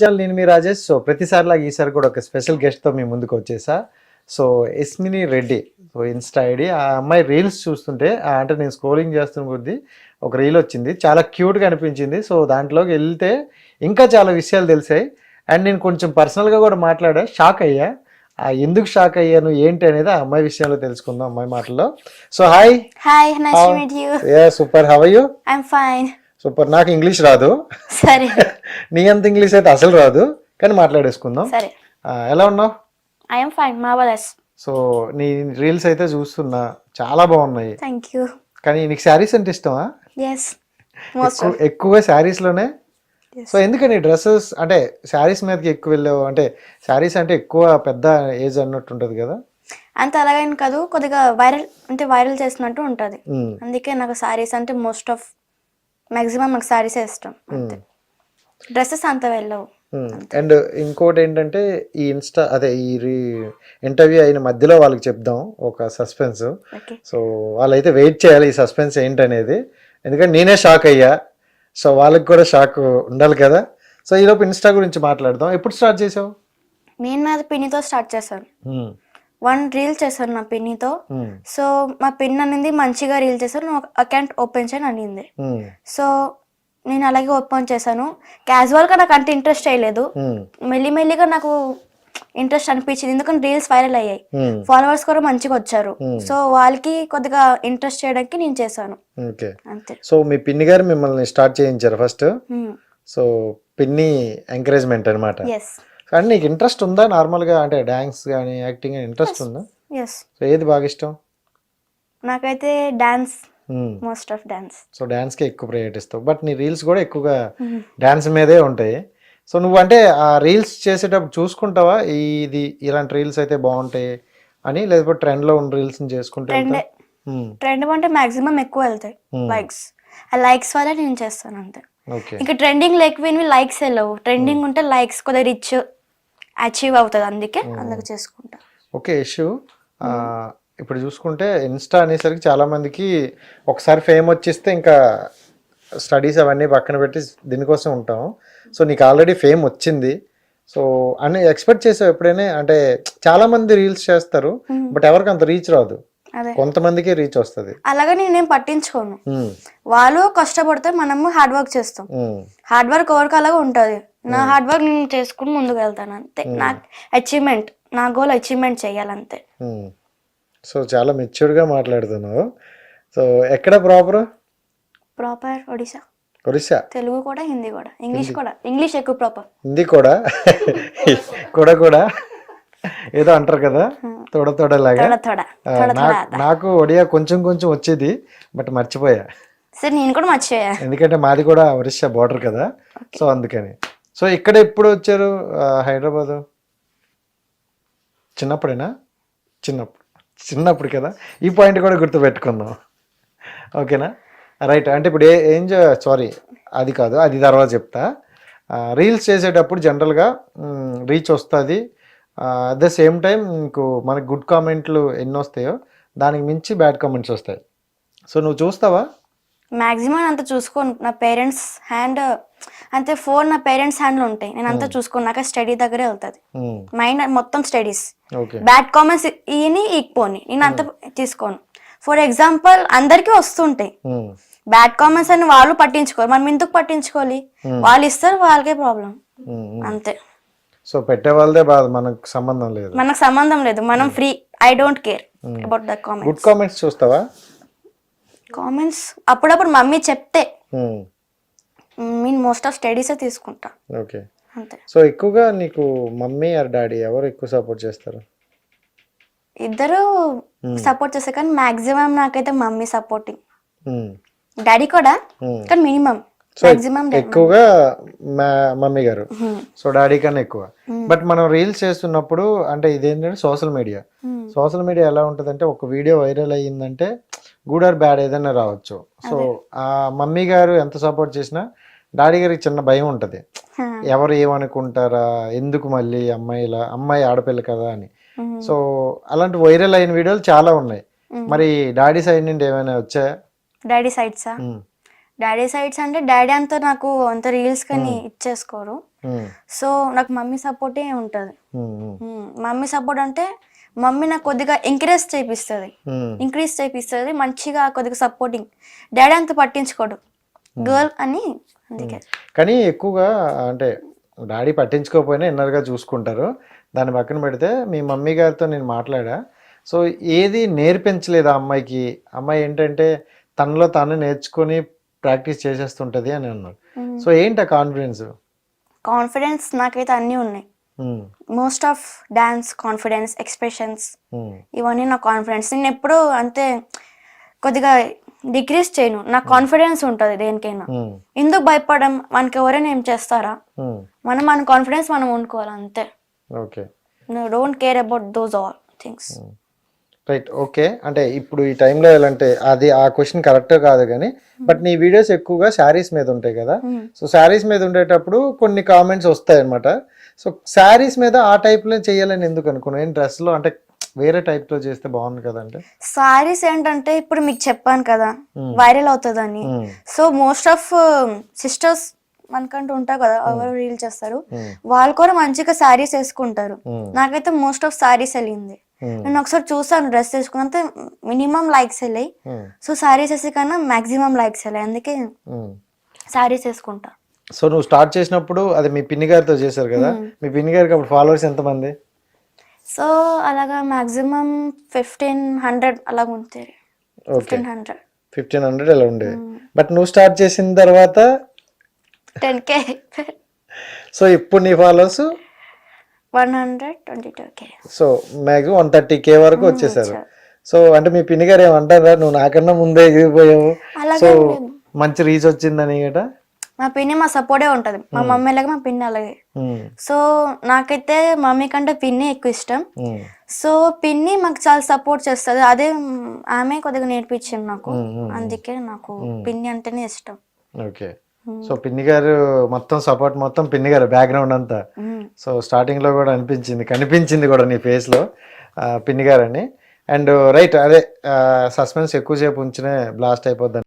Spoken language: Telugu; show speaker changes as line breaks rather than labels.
ఛానల్ నేను మీ రాజేష్. సో ప్రతిసారి లాగా ఈసారి కూడా ఒక స్పెషల్ గెస్ట్తో మీ ముందుకు వచ్చేసా. So Esmini Reddy. So insta ID. ఆ అమ్మాయి రీల్స్ చూస్తుంటే ఆ అంటే నేను స్క్రోలింగ్ చేస్తున్న కొద్దీ ఒక రీల్ వచ్చింది. చాలా క్యూట్గా అనిపించింది. సో దాంట్లోకి వెళ్తే ఇంకా చాలా విషయాలు తెలిసాయి. అండ్ నేను కొంచెం పర్సనల్గా కూడా మాట్లాడా షాక్ అయ్యా. ఆ ఎందుకు షాక్ అయ్యాను ఏంటి అనేది ఆ అమ్మాయి విషయంలో తెలుసుకుందాం అమ్మాయి మాటల్లో. So hi.
Hi
super how you
I'm fine
super. నాకు ఇంగ్లీష్ రాదు.
సరే.
నీ అంత ఇంగ్లీష్ అయితే అసలు రాదు. కానీ మాట్లాడేసుకుందాం.
సరే.
ఎలా ఉన్నావు?
ఐఎమ్ ఫైన్ మార్వలస్
సో నీ రీల్స్ అయితే చూస్తున్నా. చాలా బాగున్నాయి.
థ్యాంక్ యూ
కానీ నీకు శారీస్ అంటే ఇష్టమా?
ఎస్
ఎక్కువగా శారీస్లోనే సో ఎందుకని డ్రెస్సెస్ అంటే శారీస్ మీదకి ఎక్కువ వెళ్ళావు? అంటే శారీస్ అంటే ఎక్కువ పెద్ద ఏజ్ అన్నట్టు ఉంటది కదా?
అంత అలాగని కాదు. కొద్దిగా వైరల్ అంటే వైరల్ చేసినట్టు ఉంటుంది. అందుకే నాకు సారీస్ అంటే మోస్ట్ ఆఫ్ మాక్సిమం నాకు సారీసే ఇష్టం అంతే. డ్రెస్సెస్ అంత వెళ్ళవు.
అండ్ ఇంకోటి ఏంటంటే ఈ ఇన్స్టా అదే ఈ ఇంటర్వ్యూ అయిన మధ్యలో వాళ్ళకి చెప్దాం ఒక సస్పెన్స్ సో వాళ్ళైతే వెయిట్ చేయాలి ఈ సస్పెన్స్ ఏంటనేది. ఎందుకంటే నేనే షాక్ అయ్యా. సో వాళ్ళకి కూడా షాక్ ఉండాలి కదా. సో ఈలోపు ఇన్స్టా గురించి మాట్లాడదాం. ఎప్పుడు స్టార్ట్ చేసావు?
నేను నాది పిన్నితో స్టార్ట్ చేశాను. వన్ రీల్ చేశాను నా పిన్నితో.
ఉమ్,
సో మా పిన్ అనేది మంచిగా రీల్ చేశాను నువ్వు అకౌంట్ ఓపెన్ చేయని అనింది.
ఉమ్,
సో నేను అలాగే ఓపెన్ చేశాను. క్యాజువల్గా నాకు అంత ఇంట్రెస్ట్ అయ్యలేదు మెల్లిమెల్లిగా నాకు ఇంట్రెస్ట్ అనిపించింది ఎందుకంటే రీల్స్ వైరల్ అయ్యాయి. ఫాలోవర్స్ కూడా మంచిగా వచ్చారు.
Hmm.
సో వాళ్ళకి కొద్దిగా ఇంట్రెస్ట్ చేయడానికి నేను చేశాను. అంతే.
సో మీ పిన్ని గారు మిమ్మల్ని స్టార్ట్ చేయించారు ఫస్ట్
Hmm.
సో పిన్ని ఎంకరేజ్మెంట్ అనమాట
ఎస్
కానీ నీకు ఇంట్రెస్ట్ ఉందా నార్మల్గా? అంటే డ్యాన్స్ కానీ యాక్టింగ్ కానీ ఇంట్రెస్ట్ ఉందా?
ఎస్
సో ఏది బాగా ఇష్టం?
నాకైతే dance most of dance
so డ్యాన్స్కి ఎక్కువ ప్రయారిటీ ఇస్తావు. బట్ నీ రీల్స్ కూడా ఎక్కువగా డ్యాన్స్ మీదే ఉంటాయి. సో నువ్వు అంటే ఆ రీల్స్ చేసేటప్పుడు చూసుకుంటావా? ఇది ఇలాంటి రీల్స్ అయితే బాగుంటాయి అని లేకపోతే ట్రెండ్లో ఉన్న రీల్స్ చేసుకుంటే
ట్రెండ్ ట్రెండ్ అంటే మాక్సిమం ఎక్కువ వెళ్తాయి.
Hmm.
లైక్స్ ఆ లైక్స్ వల్ల నేను చేస్తాను అంతే. ఇంకా ట్రెండింగ్ లేకపోయినవి లైక్స్ వెళ్ళవు ట్రెండింగ్ ఉంటే లైక్స్ కొద్దిగా రిచ్ అచీవ్ అవుతుంది అందుకే అందుకు చేసుకుంటా.
ఓకే ఇష్యూ ఇప్పుడు చూసుకుంటే ఇన్స్టా అనేసరికి చాలా మందికి ఒకసారి ఫేమ్ వచ్చేస్తే ఇంకా స్టడీస్ అవన్నీ పక్కన పెట్టి దీనికోసం ఉంటాం. సో నీకు ఆల్రెడీ ఫేమ్ వచ్చింది. సో అని ఎక్స్పెక్ట్ చేసావు ఎప్పుడైనా? అంటే చాలా మంది రీల్స్ చేస్తారు బట్ ఎవరికి అంత రీచ్ రాదు. కొంతమందికే రీచ్ వస్తుంది.
అలాగే నేనేం పట్టించుకోను. వాళ్ళు కష్టపడితే మనము హార్డ్ వర్క్ చేస్తాం. హార్డ్ వర్క్ ఎవరికి అలాగే ఉంటుంది. నా హార్డ్ వర్క్ నేను చేసుకుని ముందుకు వెళ్తాను అంతే. నా అచీవ్మెంట్ నా గోల్ అచీవ్మెంట్ చేయాలంతే.
సో చాలా మెచ్యూర్డ్గా మాట్లాడుతున్నావు. సో ఎక్కడ ప్రాపర్
ప్రాపర్ ఒడిశా.
ఒరిస్సా
తెలుగు కూడా హిందీ కూడా. ఇంగ్లీష్ కూడా. ఇంగ్లీష్ ఎక్కువ ప్రాపర్
హిందీ కూడా? కూడా కూడా? ఏదో అంటారు కదా తోడ తోడలాగా? నాకు- ఒడియా కొంచెం కొంచెం వచ్చేది బట్ మర్చిపోయా.
సరే నేను కూడా మర్చిపోయా.
ఎందుకంటే మాది కూడా ఒరిస్సా బార్డర్ కదా సో అందుకని. సో ఇక్కడ ఎప్పుడు వచ్చారు హైదరాబాద్? చిన్నప్పుడేనా? చిన్నప్పుడు చిన్నప్పుడు కదా. ఈ పాయింట్ కూడా గుర్తు పెట్టుకుందాం. ఓకేనా? రైట్ అంటే ఇప్పుడు ఏ ఏం సారీ అది కాదు అది తర్వాత చెప్తా. రీల్స్ చేసేటప్పుడు జనరల్గా రీచ్ వస్తుంది అట్ ద సేమ్ టైం మీకు మనకి గుడ్ కామెంట్లు ఎన్ని వస్తాయో దానికి మించి బ్యాడ్ కామెంట్స్ వస్తాయి. సో నువ్వు చూస్తావా?
మాక్సిమం అంత చూసుకోను నా పేరెంట్స్ హ్యాండ్ అంతే ఫోన్ నా పేరెంట్స్ హ్యాండ్లో ఉంటాయి. నేను అంతా చూసుకోను. నాకు స్టడీ దగ్గరే వెళ్తుంది. మైండ్ మొత్తం స్టడీస్ బ్యాడ్ కామెంట్స్ ఈయని ఈక్పోని నేను అంత తీసుకోను. ఫర్ ఎగ్జాంపుల్ అందరికీ వస్తుంటాయి. బ్యాడ్ కామెంట్స్ అని వాళ్ళు పట్టించుకోరు. మనం ఎందుకు పట్టించుకోవాలి? వాళ్ళు ఇస్తారు వాళ్ళకే ప్రాబ్లం అంతే.
సో పెట్టే వాళ్ళదే బాధ మనకు సంబంధం లేదు.
మనకు సంబంధం లేదు. మనం free I don't care about the comments
good comments చూస్తావా?
కామెంట్స్ అప్పుడప్పుడు మమ్మీ చెప్తే.
ఉమ్,
నేను మోస్ట్ ఆఫ్ స్టడీసే తీసుకుంటా.
ఓకే
అంతే.
సో ఎక్కువగా నీకు మమ్మీ ఆర్ డాడీ ఎవరు ఎక్కువ సపోర్ట్ చేస్తారు?
ఇద్దరు సపోర్ట్ చేస్తారు కానీ మాక్సిమం నాకైతే మమ్మీ సపోర్టింగ్ డాడీ కూడా
ఉమ్.
కానీ మినిమం
సో ఎక్కువగా మా మమ్మీ గారు. సో డాడీ కన్నా ఎక్కువ. బట్ మనం రీల్స్ చేస్తున్నప్పుడు అంటే ఇదేంటంటే సోషల్ మీడియా. సోషల్ మీడియా ఎలా ఉంటుందంటే ఒక వీడియో వైరల్ అయ్యిందంటే గుడ్ ఆర్ బ్యాడ్ ఏదైనా రావచ్చు. సో ఆ మమ్మీ గారు ఎంత సపోర్ట్ చేసినా డాడీ గారికి చిన్న భయం ఉంటుంది. ఎవరు ఏమనుకుంటారా? ఎందుకు మళ్ళీ అమ్మాయిలా అమ్మాయి ఆడపిల్ల కదా అని. సో అలాంటి వైరల్ అయిన వీడియోలు చాలా ఉన్నాయి. మరి డాడీ సైడ్ నుండి ఏమైనా వచ్చాయా
డాడీ సైడ్సా? డాడీ సైడ్స్ అంటే డాడీ అంతా నాకు అంత రీల్స్ కానీ ఇచ్చేసుకోరు. సో నాకు మమ్మీ సపోర్టే ఉంటుంది. మమ్మీ సపోర్ట్ అంటే మమ్మీ నాకు కొద్దిగా ఎంకరేజ్ చేపిస్తుంది. ఇంక్రీజ్ చేపిస్తుంది మంచిగా కొద్దిగా సపోర్టింగ్ డాడీ అంత పట్టించుకోడు. గర్ల్ అని అందుకే.
కానీ ఎక్కువగా అంటే డాడీ పట్టించుకోకపోయినా ఇన్నర్గా చూసుకుంటారు. దాన్ని పక్కన పెడితే మీ మమ్మీ గారితో నేను మాట్లాడా. సో ఏది నేర్పించలేదు ఆ అమ్మాయికి. అమ్మాయి ఏంటంటే తనలో తాను నేర్చుకొని ప్రాక్టీస్ చేసేస్తుంటది అని అన్నారు సో ఏంటి ఆ కాన్ఫిడెన్స్
కాన్ఫిడెన్స్ నాకైతే అన్నీ ఉన్నాయి. Most of dance confidence expressions ఇవన్నీ నా కాన్ఫిడెన్స్ నేను ఎప్పుడు అంతే కొద్దిగా డిక్రీస్ చేయను. నాకు కాన్ఫిడెన్స్ ఉంటుంది దేనికైనా. ఎందుకు భయపడడం మనకి ఎవరైనా ఏం చేస్తారా? మనం మన కాన్ఫిడెన్స్ మనం వండుకోవాలి అంతే.
Okay.
Don't care about those all things
right okay అంటే ఇప్పుడు ఈ టైంలో ఎలా అంటే అది ఆ క్వశ్చన్ కరెక్ట్ కాదు కానీ బట్ నీ వీడియోస్ ఎక్కువగా శారీస్ మీద ఉంటాయి కదా. సో శారీస్ మీద ఉండేటప్పుడు కొన్ని కామెంట్స్ వస్తాయి అనమాట సో శారీస్ మీద ఆ టైప్లో చేయాలని ఎందుకు అనుకున్నాను ఏం డ్రెస్లో అంటే వేరే టైప్లో చేస్తే బాగుంది కదంటే
సారీస్ ఏంటంటే ఇప్పుడు మీకు చెప్పాను కదా వైరల్ అవుతుందని.
Hmm.
So most of sisters మనకంటూ ఉంటారు కదా ఎవరు రీల్ చేస్తారు.
Hmm.
వాళ్ళు కూడా మంచిగా శారీస్ వేసుకుంటారు.
Hmm.
నాకైతే మోస్ట్ ఆఫ్ శారీస్ వెళ్ళింది.
Hmm.
నేను ఒకసారి చూసాను డ్రెస్ వేసుకున్నంత మినిమం లైక్స్ వెళ్ళాయి.
Hmm.
సో శారీస్ వేసే కన్నా మాక్సిమం లైక్స్ వెళ్ళాయి. అందుకే
Hmm.
శారీస్ వేసుకుంటా.
సో నువ్వు స్టార్ట్ చేసినప్పుడు అది మీ పిన్ని గారితో చేశారు కదా? మీ పిన్ని గారికి అప్పుడు ఫాలోవర్స్ ఎంతమంది?
సో అలాగా మాక్సిమం ఫిఫ్టీన్ హండ్రెడ్ అలాగ ఉంటాయి
okay
fifteen hundred
fifteen hundred అలా ఉండేది బట్ నువ్వు స్టార్ట్ చేసిన తర్వాత
టెన్ కే
సో ఇప్పుడు నీ followers
one hundred twenty two K.
So maximum one thirty K వరకు వచ్చేసారు. సో అంటే మీ పిన్ని గారు ఏమంటారా? నువ్వు నాకన్నా ముందే ఎగిరిపోయావు. సో. మంచి రీచ్ వచ్చిందని గట
మా పిన్ని మా సపోర్టే ఉంటది. మా మమ్మీ అలాగే మా పిన్ని అలాగే. సో నాకైతే మమ్మీ కంటే పిన్ని ఎక్కువ ఇష్టం. సో పిన్ని మాకు చాలా సపోర్ట్ చేస్తుంది. అదే ఆమె కొద్దిగా నేర్పించింది నాకు. అందుకే నాకు పిన్ని అంటేనే ఇష్టం.
ఓకే. సో పిన్ని గారు మొత్తం సపోర్ట్ మొత్తం పిన్ని గారు బ్యాక్గ్రౌండ్ అంతా. సో స్టార్టింగ్లో కూడా అనిపించింది కనిపించింది కూడా నీ ఫేస్లో పిన్ని గారని. అండ్ రైట్ అదే సస్పెన్స్ ఎక్కువసేపు ఉంచినే బ్లాస్ట్ అయిపోద్దని.